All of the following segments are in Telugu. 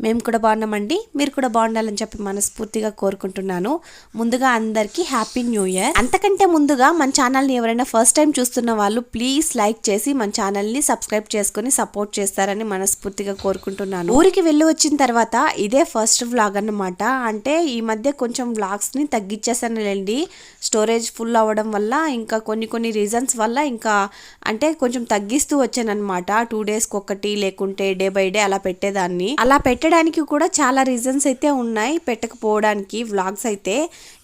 మేము కూడా బాగున్నామండి. మీరు కూడా బాగుండాలని చెప్పి మనస్ఫూర్తిగా కోరుకుంటున్నాను. ముందుగా అందరికీ హ్యాపీ న్యూ ఇయర్ అంతకంటే ముందుగా మన ఛానల్ని ఎవరైనా ఫస్ట్ టైం చూస్తున్న వాళ్ళు ప్లీజ్ లైక్ చేసి మన ఛానల్ని సబ్స్క్రైబ్ చేసుకొని సపోర్ట్ చేస్తారని మనస్ఫూర్తిగా కోరుకుంటున్నాను. ఊరికి వెళ్ళి వచ్చిన తర్వాత ఇదే ఫస్ట్ వ్లాగ్ అన్నమాట. అంటే ఈ మధ్య కొంచెం వ్లాగ్స్ని తగ్గించేసానులేండి స్టోరేజ్ ఫుల్ అవ్వడం వల్ల ఇంకా కొన్ని కొన్ని రీజన్స్ వల్ల ఇంకా అంటే కొంచెం తగ్గిస్తూ వచ్చానమాట టూ డేస్కి ఒకటి లేకుంటే డే బై డే అలా పెట్టేదాన్ని. అలా పెట్టి పెట్టడానికి కూడా చాలా రీజన్స్ అయితే ఉన్నాయి. పెట్టకపోవడానికి వ్లాగ్స్ అయితే.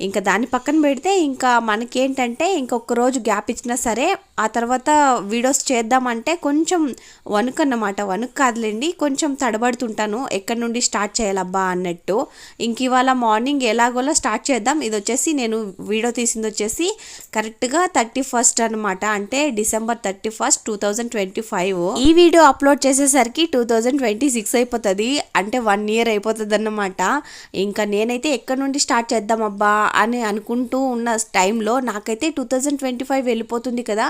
ఇంకా దాన్ని పక్కన పెడితే ఇంకా మనకేంటంటే ఇంకొక రోజు గ్యాప్ ఇచ్చినా సరే ఆ తర్వాత వీడియోస్ చేద్దామంటే కొంచెం వణుకు అన్నమాట వణుకు కాదులేండి కొంచెం తడబడుతుంటాను. ఎక్కడి నుండి స్టార్ట్ చేయాలబ్బా అన్నట్టు. ఇంక ఇవాళ మార్నింగ్ ఎలాగోలా స్టార్ట్ చేద్దాం. ఇది వచ్చేసి నేను వీడియో తీసింది వచ్చేసి కరెక్ట్గా థర్టీ ఫస్ట్ అనమాట అంటే December thirty first two thousand twenty five ఈ వీడియో అప్లోడ్ చేసేసరికి టూ థౌజండ్ ట్వంటీ సిక్స్ అయిపోతుంది. అంటే అంటే వన్ ఇయర్ అయిపోతుంది అన్నమాట ఇంకా నేనైతే ఎక్కడి నుండి స్టార్ట్ చేద్దాం అబ్బా అని అనుకుంటూ ఉన్న టైంలో నాకైతే టూ థౌజండ్ ట్వంటీ ఫైవ్ వెళ్ళిపోతుంది కదా.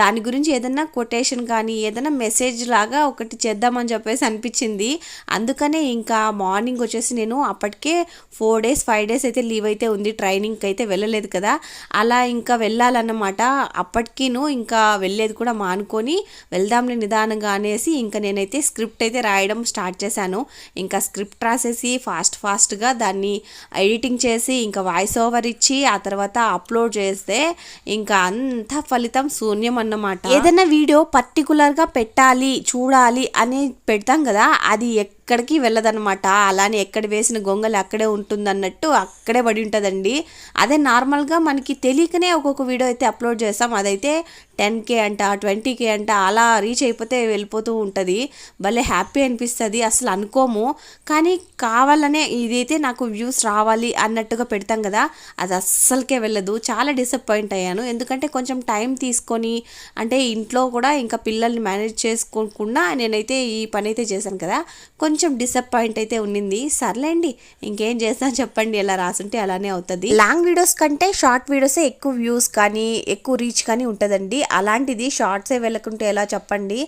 దాని గురించి ఏదైనా కొటేషన్ కానీ ఏదైనా మెసేజ్ లాగా ఒకటి చేద్దామని చెప్పేసి అనిపించింది. అందుకనే ఇంకా మార్నింగ్ వచ్చేసి నేను అప్పటికే ఫోర్ డేస్ ఫైవ్ డేస్ అయితే లీవ్ అయితే ఉంది. ట్రైనింగ్కి అయితే వెళ్ళలేదు కదా. అలా ఇంకా వెళ్ళాలన్నమాట. అప్పటికిను ఇంకా వెళ్ళేది కూడా మానుకొని వెళ్దాంలే నిదానంగా అనేసి ఇంకా నేనైతే స్క్రిప్ట్ అయితే రాయడం స్టార్ట్ చేశాను. ఇంకా స్క్రిప్ట్ రాసేసి ఫాస్ట్ ఫాస్ట్గా దాన్ని ఎడిటింగ్ చేసి ఇంకా వాయిస్ ఓవర్ ఇచ్చి ఆ తర్వాత అప్లోడ్ చేస్తే ఇంకా అంత ఫలితం శూన్యం అన్నమాట. ఏదైనా వీడియో పర్టికులర్గా పెట్టాలి చూడాలి అని పెడతాం కదా అది ఎక్కడికి వెళ్ళదనమాట అలానే ఎక్కడ వేసిన గొంగలి అక్కడే ఉంటుంది అన్నట్టు అక్కడే పడి ఉంటుందండి. అదే నార్మల్గా మనకి తెలియకనే ఒక్కొక్క వీడియో అయితే అప్లోడ్ చేస్తాం. అదైతే టెన్ కే అంట ట్వంటీ కే అంట అలా రీచ్ అయిపోతే వెళ్ళిపోతూ ఉంటుంది. భలే హ్యాపీ అనిపిస్తుంది. అసలు అనుకోము. కానీ కావాలనే ఇదైతే నాకు వ్యూస్ రావాలి అన్నట్టుగా పెడతాం కదా. అది అస్సలకే వెళ్ళదు. చాలా డిసప్పాయింట్ అయ్యాను. ఎందుకంటే కొంచెం టైం తీసుకొని అంటే ఇంట్లో కూడా ఇంకా పిల్లల్ని మేనేజ్ చేసుకోకుండా నేనైతే ఈ పని అయితే చేశాను కదా. కొంచెం కొంచెం డిసప్పాయింట్ అయితే ఉన్నింది. సర్లేండి ఇంకేం చేస్తాను చెప్పండి ఎలా రాసుంటే అలానే అవుతుంది. లాంగ్ వీడియోస్ కంటే షార్ట్ వీడియోసే ఎక్కువ వ్యూస్ కానీ ఎక్కువ రీచ్ కానీ ఉంటుందండి. అలాంటిది షార్ట్సే వెళ్ళకుంటే ఎలా చెప్పండి?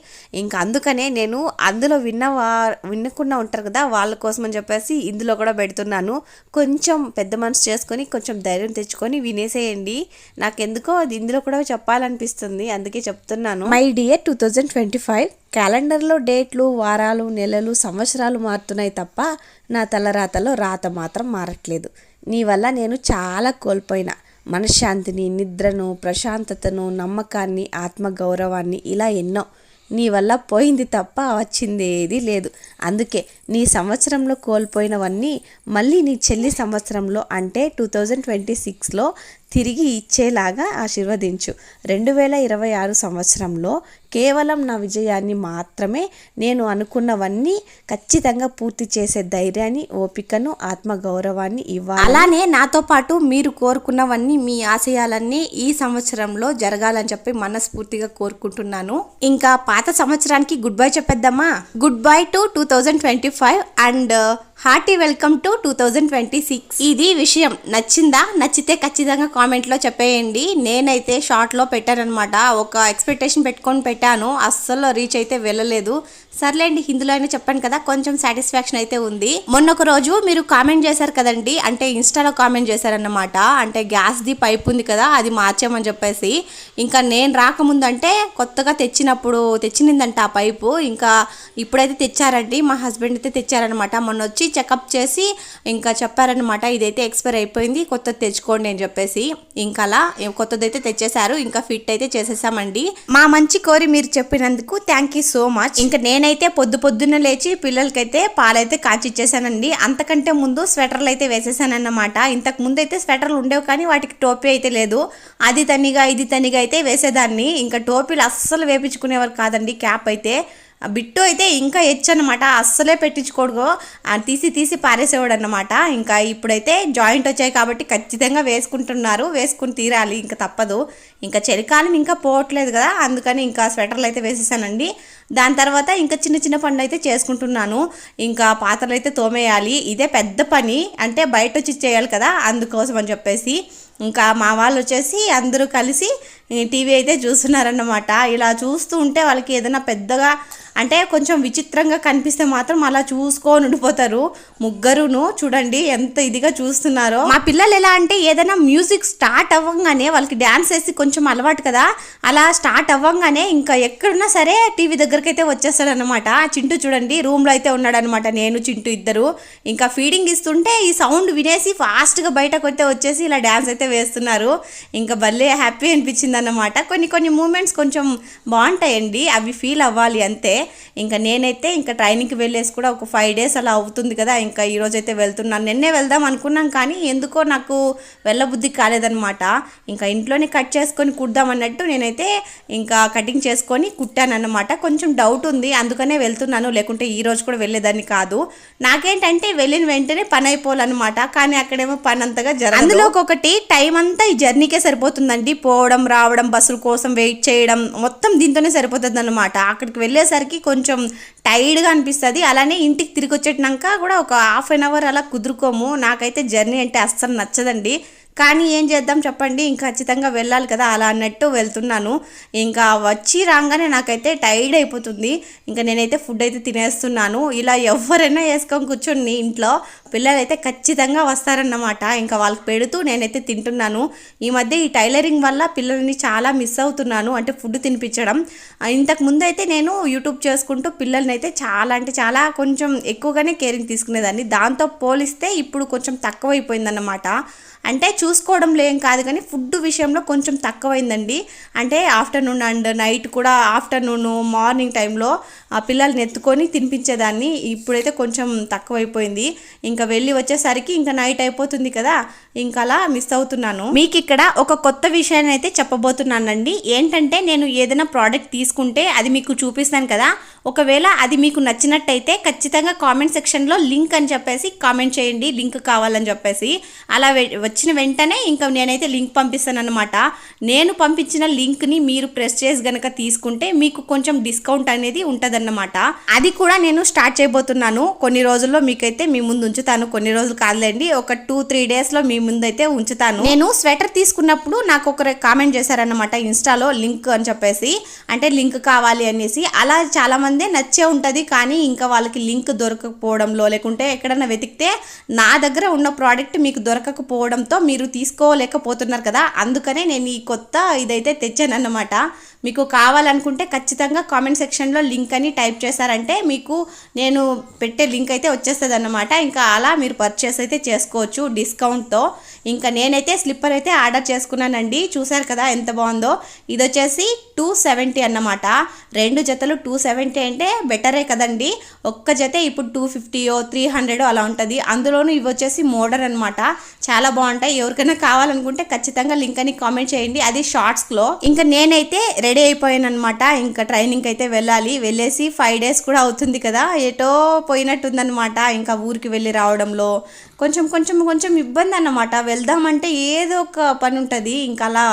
ఇంకా అందుకనే నేను అందులో విన్న వా వినకుండా ఉంటారు కదా వాళ్ళ కోసం అని చెప్పేసి ఇందులో కూడా పెడుతున్నాను. కొంచెం పెద్ద మనసు చేసుకొని కొంచెం ధైర్యం తెచ్చుకొని వినేసేయండి. నాకు ఎందుకో అది ఇందులో కూడా చెప్పాలనిపిస్తుంది అందుకే చెప్తున్నాను. My dear two thousand twenty five క్యాలెండర్లో డేట్లు వారాలు నెలలు సంవత్సరాలు మారుతున్నాయి తప్ప నా తలరాతలో రాత మాత్రం మారట్లేదు. నీ వల్ల నేను చాలా కోల్పోయినా. మనశ్శాంతిని నిద్రను ప్రశాంతతను నమ్మకాన్ని ఆత్మగౌరవాన్ని ఇలా ఎన్నో. నీ వల్ల పోయింది తప్ప వచ్చింది ఏది లేదు. అందుకే నీ సంవత్సరంలో కోల్పోయినవన్నీ మళ్ళీ నీ చెల్లి సంవత్సరంలో అంటే టూ థౌజండ్ ట్వంటీ సిక్స్లో తిరిగి ఇచ్చేలాగా ఆశీర్వదించు. రెండు వేల ఇరవై ఆరు సంవత్సరంలో కేవలం నా విజయాన్ని మాత్రమే నేను అనుకున్నవన్నీ ఖచ్చితంగా పూర్తి చేసే ధైర్యాన్ని ఓపికను ఆత్మగౌరవాన్ని ఇవ్వాలి. అలానే నాతో పాటు మీరు కోరుకున్నవన్నీ మీ ఆశయాలన్నీ ఈ సంవత్సరంలో జరగాలని చెప్పి మనస్ఫూర్తిగా కోరుకుంటున్నాను. ఇంకా పాత సంవత్సరానికి good bye చెప్పేద్దామా? Good bye to two thousand twenty five and hearty welcome to two thousand twenty six. ఇది విషయం. నచ్చిందా? నచ్చితే ఖచ్చితంగా కామెంట్లో చెప్పేయండి. నేనైతే షార్ట్లో పెట్టానమాట ఒక ఎక్స్పెక్టేషన్ పెట్టుకొని పెట్టాను. అస్సలు రీచ్ అయితే వెళ్ళలేదు. సర్లేండి హిందీలో అయినా చెప్పాను కదా కొంచెం సాటిస్ఫాక్షన్ అయితే ఉంది. మొన్న ఒక రోజు మీరు కామెంట్ చేశారు కదండి అంటే ఇన్స్టాలో కామెంట్ చేశారన్నమాట అంటే గ్యాస్ది పైప్ ఉంది కదా అది మార్చామని చెప్పేసి. ఇంకా నేను రాకముందు అంటే కొత్తగా తెచ్చినప్పుడు తెచ్చినిందంట ఆ పైపు ఇంకా ఇప్పుడైతే తెచ్చారండి మా హస్బెండ్ అయితే తెచ్చారనమాట మొన్న వచ్చి చెకప్ చేసి ఇంకా చెప్పారనమాట ఇదైతే ఎక్స్పైర్ అయిపోయింది కొత్తది తెచ్చుకోండి అని చెప్పేసి. ఇంకా అలా కొత్తది అయితే తెచ్చేశారు ఇంకా ఫిట్ అయితే చేసేసామండి. మా మంచి కోరి మీరు చెప్పినందుకు థ్యాంక్ యూ సో మచ్. ఇంకా నేను నేనైతే పొద్దు పొద్దున్న లేచి పిల్లలకైతే పాలైతే కాచిచ్చేసానండి అంతకంటే ముందు స్వెటర్లు అయితే వేసేసానన్నమాట. ఇంతకు ముందు అయితే స్వెటర్లు ఉండేవి కానీ వాటికి టోపీ అయితే లేదు. అది తనిగా ఇది తనిగా అయితే వేసేదాన్ని. ఇంకా టోపీలు అస్సలు వేపించుకునేవారు కాదండి క్యాప్ అయితే. బిట్టు అయితే ఇంకా హెచ్ అనమాట అస్సలే పెట్టించుకోడు ఆ తీసి తీసి పారేసేవాడు అనమాట ఇంకా ఇప్పుడైతే జాయింట్ వచ్చాయి కాబట్టి ఖచ్చితంగా వేసుకుంటున్నారు. వేసుకుని తీరాలి. ఇంకా తప్పదు. ఇంకా చలికాలం ఇంకా పోవట్లేదు కదా. అందుకని ఇంకా స్వెటర్లు అయితే వేసేసానండి. దాని తర్వాత ఇంకా చిన్న చిన్న పనులు అయితే చేసుకుంటున్నాను. ఇంకా పాత్రలు అయితే తోమేయాలి. ఇదే పెద్ద పని. అంటే బయట వచ్చి చేయాలి కదా. అందుకోసం అని చెప్పేసి. ఇంకా మా వాళ్ళు వచ్చేసి అందరూ కలిసి టీవీ అయితే చూస్తున్నారన్నమాట. ఇలా చూస్తూ ఉంటే వాళ్ళకి ఏదైనా పెద్దగా అంటే కొంచెం విచిత్రంగా కనిపిస్తే మాత్రం అలా చూసుకొని ఉండిపోతారు. ముగ్గురును చూడండి ఎంత ఇదిగా చూస్తున్నారో. మా పిల్లలు ఎలా అంటే ఏదైనా మ్యూజిక్ స్టార్ట్ అవ్వగానే వాళ్ళకి డ్యాన్స్ వేసి కొంచెం అలవాటు కదా అలా స్టార్ట్ అవ్వగానే ఇంకా ఎక్కడున్నా సరే టీవీ దగ్గరికి అయితే వచ్చేస్తాడు అనమాట చింటూ చూడండి రూమ్లో అయితే ఉన్నాడనమాట నేను చింటూ ఇద్దరు. ఇంకా ఫీడింగ్ ఇస్తుంటే ఈ సౌండ్ వినేసి ఫాస్ట్గా బయటకు అయితే వచ్చేసి ఇలా డ్యాన్స్ అయితే వేస్తున్నారు. ఇంకా భలే హ్యాపీ అనిపించింది అన్నమాట. కొన్ని కొన్ని మూమెంట్స్ కొంచెం బాగుంటాయండి. అవి ఫీల్ అవ్వాలి అంతే. ఇంకా నేనైతే ఇంకా ట్రైనింగ్కి వెళ్ళేసి కూడా ఒక ఫైవ్ డేస్ అలా అవుతుంది కదా. ఇంకా ఈ రోజు అయితే వెళ్తున్నాను. నిన్నే వెళ్దాం అనుకున్నాం కానీ ఎందుకో నాకు వెళ్ళబుద్ధి కాలేదనమాట ఇంకా ఇంట్లోనే కట్ చేసుకొని కుడదాం అన్నట్టు నేనైతే ఇంకా కటింగ్ చేసుకొని కుట్టాను అన్నమాట కొంచెం డౌట్ ఉంది. అందుకనే వెళ్తున్నాను. లేకుంటే ఈ రోజు కూడా వెళ్ళేదాన్ని కాదు. నాకేంటంటే వెళ్ళిన వెంటనే పని అయిపోవాలన్నమాట. కానీ అక్కడేమో పని అంతగా జరగదు. అందులో ఒకటి టైం అంతా ఈ జర్నీకే సరిపోతుందండి. పోవడం రా రావడం బస్సుల కోసం వెయిట్ చేయడం మొత్తం దీంతోనే సరిపోతుంది అనమాట అక్కడికి వెళ్ళేసరికి కొంచెం టైర్డ్గా అనిపిస్తుంది. అలానే ఇంటికి తిరిగి వచ్చేటినాక కూడా ఒక హాఫ్ అన్ అవర్ అలా కుదురుకోము. నాకైతే జర్నీ అంటే అస్సలు నచ్చదండి. కానీ ఏం చేద్దాం చెప్పండి ఇంకా ఖచ్చితంగా వెళ్ళాలి కదా అలా అన్నట్టు వెళ్తున్నాను. ఇంకా వచ్చి రాగానే నాకైతే టైర్డ్ అయిపోతుంది. ఇంకా నేనైతే ఫుడ్ అయితే తినేస్తున్నాను. ఇలా ఎవరైనా వేసుకొని కూర్చొని ఇంట్లో పిల్లలైతే ఖచ్చితంగా వస్తారన్నమాట. ఇంకా వాళ్ళకి పెడుతూ నేనైతే తింటున్నాను. ఈ మధ్య ఈ టైలరింగ్ వల్ల పిల్లల్ని చాలా మిస్ అవుతున్నాను అంటే ఫుడ్ తినిపించడం. ఇంతకు ముందు అయితే నేను యూట్యూబ్ చేసుకుంటూ పిల్లల్ని అయితే చాలా అంటే చాలా కొంచెం ఎక్కువగానే కేరింగ్ తీసుకునేదాన్ని. దాంతో పోలిస్తే ఇప్పుడు కొంచెం తక్కువైపోయిందన్నమాట. అంటే చూసుకోవడంలో ఏం కాదు కానీ ఫుడ్ విషయంలో కొంచెం తక్కువైందండి. అంటే ఆఫ్టర్నూన్ అండ్ నైట్ కూడా ఆఫ్టర్నూన్ మార్నింగ్ టైంలో ఆ పిల్లల్ని ఎత్తుకొని తినిపించేదాన్ని. ఇప్పుడైతే కొంచెం తక్కువైపోయింది. ఇంకా వెళ్ళి వచ్చేసరికి ఇంకా నైట్ అయిపోతుంది కదా. ఇంకా అలా మిస్ అవుతున్నాను. మీకు ఇక్కడ ఒక కొత్త విషయాన్ని అయితే చెప్పబోతున్నానండి. ఏంటంటే నేను ఏదైనా ప్రోడక్ట్ తీసుకుంటే అది మీకు చూపిస్తాను కదా. ఒకవేళ అది మీకు నచ్చినట్టయితే ఖచ్చితంగా కామెంట్ సెక్షన్లో లింక్ అని చెప్పేసి కామెంట్ చేయండి లింక్ కావాలని చెప్పేసి. అలా వె- వచ్చిన వెంటనే ఇంకా నేనైతే లింక్ పంపిస్తాను అనమాట నేను పంపించిన లింక్ని మీరు ప్రెస్ చేసి గనక తీసుకుంటే మీకు కొంచెం డిస్కౌంట్ అనేది ఉంటుందన్నమాట. అది కూడా నేను స్టార్ట్ చేయబోతున్నాను. కొన్ని రోజుల్లో మీకైతే మీ ముందు ఉంచుతాను. కొన్ని రోజులు కాదులేండి ఒక టూ త్రీ డేస్లో మీ ముందు అయితే ఉంచుతాను. నేను స్వెటర్ తీసుకున్నప్పుడు నాకు ఒకరు కామెంట్ చేశారన్నమాట ఇన్స్టాలో లింక్ అని చెప్పేసి. అంటే లింక్ కావాలి అనేసి. అలా చాలా మంది నచ్చే ఉంటుంది కానీ ఇంకా వాళ్ళకి లింక్ దొరకకపోవడంలో లేకుంటే ఎక్కడన్నా వెతికితే నా దగ్గర ఉన్న ప్రోడక్ట్ మీకు దొరకకపోవడంతో మీరు తీసుకోలేకపోతున్నారు కదా. అందుకనే నేను ఈ కొత్త ఇదైతే తెచ్చానన్నమాట. మీకు కావాలనుకుంటే ఖచ్చితంగా కామెంట్ సెక్షన్లో లింక్ అని టైప్ చేశారంటే మీకు నేను పెట్టే లింక్ అయితే వచ్చేస్తుంది అన్నమాట ఇంకా అలా మీరు పర్చేస్ అయితే చేసుకోవచ్చు డిస్కౌంట్తో. ఇంకా నేనైతే స్లిప్పర్ అయితే ఆర్డర్ చేసుకున్నానండి. చూశారు కదా ఎంత బాగుందో. ఇది వచ్చేసి టూ సెవెంటీ అన్నమాట. రెండు జతలు టూ సెవెంటీ అంటే బెటరే కదండి. ఒక్క జత ఇప్పుడు టూ ఫిఫ్టీయో త్రీ హండ్రెడో అలా ఉంటుంది. అందులోనూ ఇవి వచ్చేసి మోడర్ అనమాట చాలా బాగుంటాయి. ఎవరికైనా కావాలనుకుంటే ఖచ్చితంగా లింక్ అని కామెంట్ చేయండి. అది షార్ట్స్లో ఇంకా నేనైతే రెడీ అయిపోయాను అనమాట ఇంకా ట్రైనింగ్ అయితే వెళ్ళాలి. వెళ్ళేసి ఫైవ్ డేస్ కూడా అవుతుంది కదా. ఎటో పోయినట్టుందనమాట ఇంకా ఊరికి వెళ్ళి రావడంలో. కొంచెం కొంచెం కొంచెం ఇబ్బంది అన్నమాట. వెళ్దామంటే ఏదో ఒక పని ఉంటుంది. ఇంకా అలా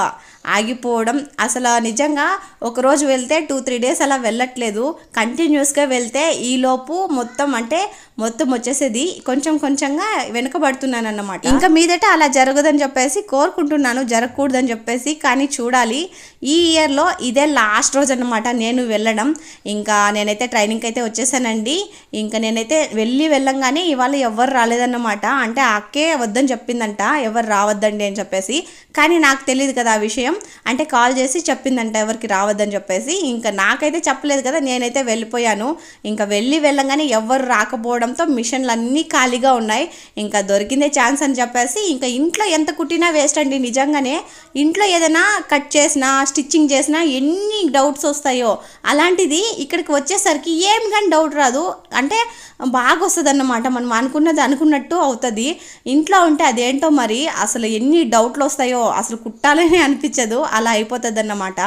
ఆగిపోవడం. అసలు నిజంగా ఒకరోజు వెళ్తే టూ త్రీ డేస్ అలా వెళ్ళట్లేదు. కంటిన్యూస్గా వెళ్తే ఈలోపు మొత్తం అంటే మొత్తం వచ్చేసేది కొంచెం కొంచెంగా వెనుకబడుతున్నాను అన్నమాట ఇంకా మీదట అలా జరగదని చెప్పేసి కోరుకుంటున్నాను. జరగకూడదని చెప్పేసి కానీ చూడాలి. ఈ ఇయర్లో ఇదే లాస్ట్ రోజు అన్నమాట నేను వెళ్ళడం. ఇంకా నేనైతే ట్రైనింగ్ అయితే వచ్చేసానండి. ఇంకా నేనైతే వెళ్ళి వెళ్ళంగానే ఇవాళ ఎవరు రాలేదన్నమాట. అంటే అక్కే వద్దని చెప్పిందంట. ఎవరు రావద్దండి అని చెప్పేసి. కానీ నాకు తెలియదు కదా ఆ విషయం. అంటే కాల్ చేసి చెప్పిందంట ఎవరికి రావద్దని చెప్పేసి. ఇంకా నాకైతే చెప్పలేదు కదా నేనైతే వెళ్ళిపోయాను. ఇంకా వెళ్ళి వెళ్ళంగానే ఎవరు రాకపోవడంతో మిషన్లు అన్నీ ఖాళీగా ఉన్నాయి. ఇంకా దొరికిందే ఛాన్స్ అని చెప్పేసి ఇంకా ఇంట్లో ఎంత కుట్టినా వేస్ట్ అండి నిజంగానే. ఇంట్లో ఏదైనా కట్ చేసినా స్టిచ్చింగ్ చేసినా ఎన్ని డౌట్స్ వస్తాయో. అలాంటిది ఇక్కడికి వచ్చేసరికి ఏం కానీ డౌట్ రాదు. అంటే బాగా వస్తుంది అన్నమాట మనం అనుకున్నది అనుకున్నట్టు అవుతుంది. ఇంట్లో ఉంటే అదేంటో మరి? అసలు ఎన్ని డౌట్లు వస్తాయో అసలు కుట్టాలని అనిపించదు. కనిపించదు అలా అయిపోతుంది అన్నమాట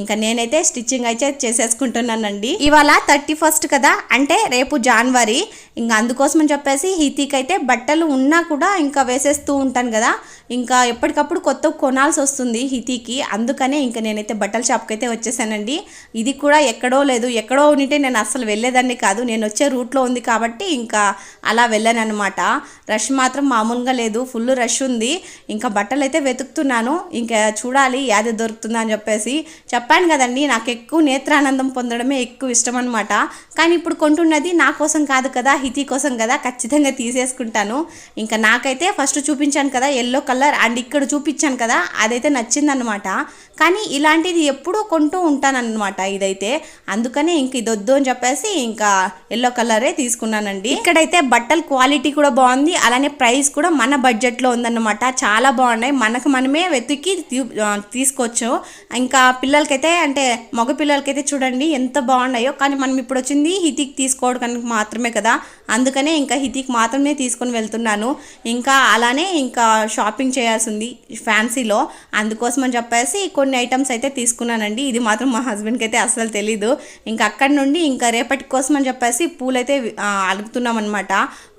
ఇంకా నేనైతే స్టిచ్చింగ్ అయితే చేసేసుకుంటున్నానండి. ఇవాళ థర్టీ ఫస్ట్ కదా? అంటే రేపు జనవరి. ఇంకా అందుకోసమని చెప్పేసి హితీకి అయితే బట్టలు ఉన్నా కూడా ఇంకా వేసేస్తూ ఉంటాను కదా? ఇంకా ఎప్పటికప్పుడు కొత్త కొనాల్సి వస్తుంది హితీకి. అందుకనే ఇంకా నేనైతే బట్టల షాప్కి అయితే వచ్చేసానండి. ఇది కూడా ఎక్కడో లేదు. ఎక్కడో ఉంటే నేను అసలు వెళ్ళేదాన్ని కాదు. నేను వచ్చే రూట్లో ఉంది కాబట్టి ఇంకా అలా వెళ్ళాను అనమాట రష్ మాత్రం మామూలుగా లేదు. ఫుల్ రష్ ఉంది. ఇంకా బట్టలు అయితే వెతుకుతున్నాను. ఇంకా చూడాలి యాది దొరుకుతుందా అని చెప్పేసి చెప్పాను కదండి. నాకు ఎక్కువ నేత్రానందం పొందడమే ఎక్కువ ఇష్టం అనమాట కానీ ఇప్పుడు కొంటున్నది నా కోసం కాదు కదా హితి కోసం కదా ఖచ్చితంగా తీసేసుకుంటాను. ఇంకా నాకైతే ఫస్ట్ చూపించాను కదా ఎల్లో కలర్ అండ్ ఇక్కడ చూపించాను కదా అదైతే నచ్చిందనమాట కానీ ఇలాంటిది ఎప్పుడూ కొంటూ ఉంటానన్నమాట ఇదైతే. అందుకనే ఇంక ఇది వద్దు అని చెప్పేసి ఇంకా ఎల్లో కలరే తీసుకున్నానండి. ఇక్కడైతే బట్టల క్వాలిటీ కూడా బాగుంది. అలానే ప్రైస్ కూడా మన బడ్జెట్లో ఉందన్నమాట. చాలా బాగున్నాయి. మనకు మనమే వెతికి తీసుకోవచ్చు. ఇంకా పిల్లలకైతే అంటే మగ పిల్లలకైతే చూడండి ఎంత బాగున్నాయో. కానీ మనం ఇప్పుడు వచ్చింది హితిక్ తీసుకోవడానికి మాత్రమే కదా. అందుకనే ఇంకా హితిక్ మాత్రమే తీసుకొని వెళ్తున్నాను. ఇంకా అలానే ఇంకా షాపింగ్ చేయాల్సింది ఫ్యాన్సీలో. అందుకోసం అని చెప్పేసి కొన్ని కొన్ని ఐటమ్స్ అయితే తీసుకున్నానండి. ఇది మాత్రం మా హస్బెండ్కి అయితే అస్సలు తెలీదు. ఇంకా అక్కడి నుండి ఇంకా రేపటి కోసం అని చెప్పేసి పూలైతే ఆ, అలుగుతున్నాం అనమాట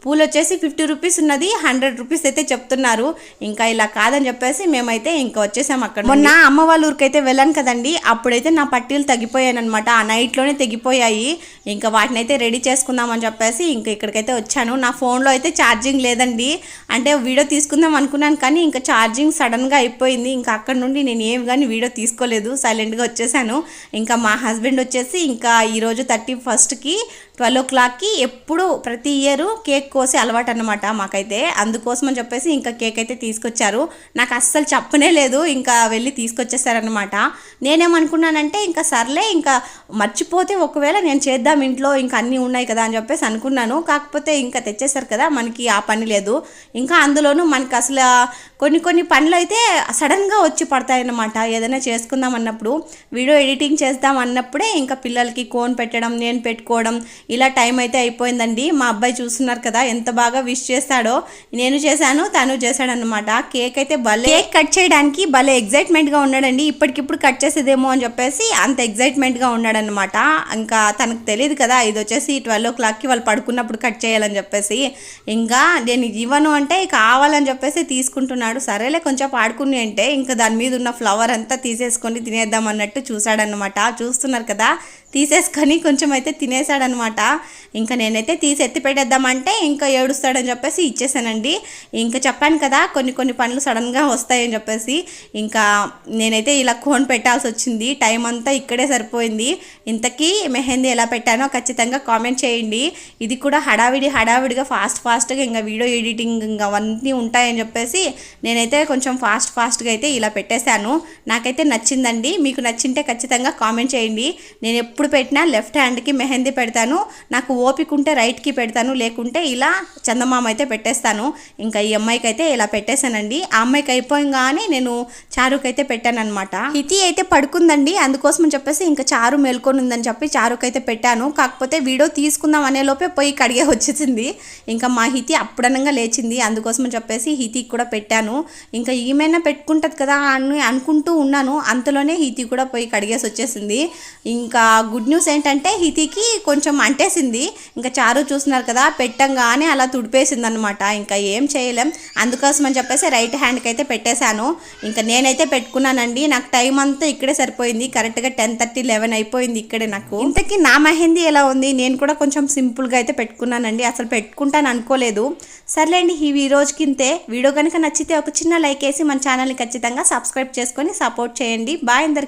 పూలు వచ్చేసి ఫిఫ్టీ రూపీస్ ఉన్నది హండ్రెడ్ రూపీస్ అయితే చెప్తున్నారు. ఇంకా ఇలా కాదని చెప్పేసి మేమైతే ఇంకా వచ్చేసాం అక్కడ మొన్న అమ్మ వాళ్ళ ఊరికైతే వెళ్ళాను కదండి అప్పుడైతే నా పట్టీలు తగ్గిపోయాను అనమాట ఆ నైట్లోనే తెగిపోయాయి ఇంకా వాటిని అయితే రెడీ చేసుకుందామని చెప్పేసి ఇంకా ఇక్కడికైతే వచ్చాను. నా ఫోన్లో అయితే ఛార్జింగ్ లేదండి. అంటే వీడియో తీసుకుందాం అనుకున్నాను కానీ ఇంకా ఛార్జింగ్ సడన్గా అయిపోయింది. ఇంకా అక్కడ నుండి నేను ఏం కానీ వీడియో తీసుకోలేదు. సైలెంట్గా వచ్చేసాను. ఇంకా మా హస్బెండ్ వచ్చేసి ఇంకా ఈరోజు థర్టీ ఫస్ట్కి ట్వెల్వ్ ఓ క్లాక్కి ఎప్పుడు ప్రతి ఇయర్ కేక్ కోసి అలవాటు అనమాట మాకైతే. అందుకోసం అని చెప్పేసి ఇంకా కేక్ అయితే తీసుకొచ్చారు. నాకు అస్సలు చెప్పనే లేదు ఇంకా వెళ్ళి తీసుకొచ్చేసారనమాట నేనేమనుకున్నానంటే ఇంకా సర్లే ఇంకా మర్చిపోతే ఒకవేళ నేను చేద్దాం ఇంట్లో ఇంకా అన్నీ ఉన్నాయి కదా అని చెప్పేసి అనుకున్నాను. కాకపోతే ఇంకా తెచ్చేసారు కదా మనకి ఆ పని లేదు. ఇంకా అందులోనూ మనకి అసలు కొన్ని కొన్ని పనులు అయితే సడన్గా వచ్చి పడతాయన్నమాట. ఏదైనా చేసుకుందాం అన్నప్పుడు వీడియో ఎడిటింగ్ చేద్దాం అన్నప్పుడే ఇంకా పిల్లలకి కోన్ పెట్టడం నేను పెట్టుకోవడం ఇలా టైం అయితే అయిపోయిందండి. మా అబ్బాయి చూస్తున్నారు కదా ఎంత బాగా విష్ చేస్తాడో. నేను చేశాను తను చేశాడనమాట కేక్ అయితే భలే కేక్ కట్ చేయడానికి భలే ఎగ్జైట్మెంట్గా ఉన్నాడండి. ఇప్పటికిప్పుడు కట్ చేసేదేమో అని చెప్పేసి అంత ఎగ్జైట్మెంట్గా ఉన్నాడనమాట ఇంకా తనకు తెలియదు కదా ఇది వచ్చేసి ట్వెల్వ్ ఓ క్లాక్కి వాళ్ళు పడుకున్నప్పుడు కట్ చేయాలని చెప్పేసి. ఇంకా నేను ఇవ్వను అంటే కావాలని చెప్పేసి తీసుకుంటున్నాడు. సరేలే కొంచెం ఆడుకుని అంటే ఇంకా దాని మీద ఉన్న ఫ్లవర్ అంతా తీసేసుకొని తినేద్దాం అన్నట్టు చూశాడనమాట చూస్తున్నారు కదా తీసేసుకొని కొంచెం అయితే తినేసాడనమాట ఇంకా నేనైతే తీసి ఎత్తి పెట్టేద్దామంటే ఇంకా ఏడుస్తాడని చెప్పేసి ఇచ్చేసానండి. ఇంకా చెప్పాను కదా కొన్ని కొన్ని పనులు సడన్గా వస్తాయని చెప్పేసి. ఇంకా నేనైతే ఇలా కోన్ పెట్టాల్సి వచ్చింది. టైం అంతా ఇక్కడే సరిపోయింది. ఇంతకీ మెహందీ ఎలా పెట్టానో ఖచ్చితంగా కామెంట్ చేయండి. ఇది కూడా హడావిడి హడావిడిగా ఫాస్ట్ ఫాస్ట్గా ఇంకా వీడియో ఎడిటింగ్ ఇంకా అవన్నీ ఉంటాయని చెప్పేసి నేనైతే కొంచెం ఫాస్ట్ ఫాస్ట్గా అయితే ఇలా పెట్టేశాను. నాకైతే నచ్చిందండి. మీకు నచ్చింటే ఖచ్చితంగా కామెంట్ చేయండి. నేను ఎప్పుడు పెట్టినా లెఫ్ట్ హ్యాండ్కి మెహందీ పెడతాను. నాకు ఓపిక ఉంటే రైట్కి పెడతాను. లేకుంటే ఇలా చందమామ అయితే పెట్టేస్తాను. ఇంకా ఈ అమ్మాయికి అయితే ఇలా పెట్టేశానండి. ఆ అమ్మాయికి అయిపోయింగానే నేను చారుకి అయితే పెట్టానమాట హితి అయితే పడుకుందండి. అందుకోసం చెప్పేసి ఇంకా చారు మేల్కొని ఉందని చెప్పి చారుకి అయితే పెట్టాను. కాకపోతే వీడియో తీసుకుందాం అనే లోపే పోయి కడిగే వచ్చేసింది. ఇంకా మా హితి అప్పుడనంగా లేచింది. అందుకోసం చెప్పేసి హితికి కూడా పెట్టాను. ఇంకా ఏమైనా పెట్టుకుంటుంది కదా అని అనుకుంటూ ఉన్నాను. అంతలోనే హితి కూడా పోయి కడిగేసి వచ్చేసింది. ఇంకా గుడ్ న్యూస్ ఏంటంటే హితికి కొంచెం అంటేసింది. ఇంకా చారు చూస్తున్నారు కదా పెట్టంగానే అలా తుడిపేసింది అనమాట ఇంకా ఏం చేయలేం. అందుకోసం అని చెప్పేసి రైట్ హ్యాండ్కి అయితే పెట్టేశాను. ఇంకా నేనైతే పెట్టుకున్నానండి. నాకు టైం అంతా ఇక్కడే సరిపోయింది. కరెక్ట్గా టెన్ థర్టీ లెవెన్ అయిపోయింది ఇక్కడే నాకు. ఇంతకీ నా మెహందీ ఎలా ఉంది? నేను కూడా కొంచెం సింపుల్గా అయితే పెట్టుకున్నానండి. అసలు పెట్టుకుంటాను అనుకోలేదు. సర్లేండి ఈ ఈ రోజుకి ఇంతే. వీడియో కనుక నచ్చితే ఒక చిన్న లైక్ వేసి మన ఛానల్ని ఖచ్చితంగా సబ్స్క్రైబ్ చేసుకొని సపోర్ట్ చేయండి. బాయ్ అందరికి.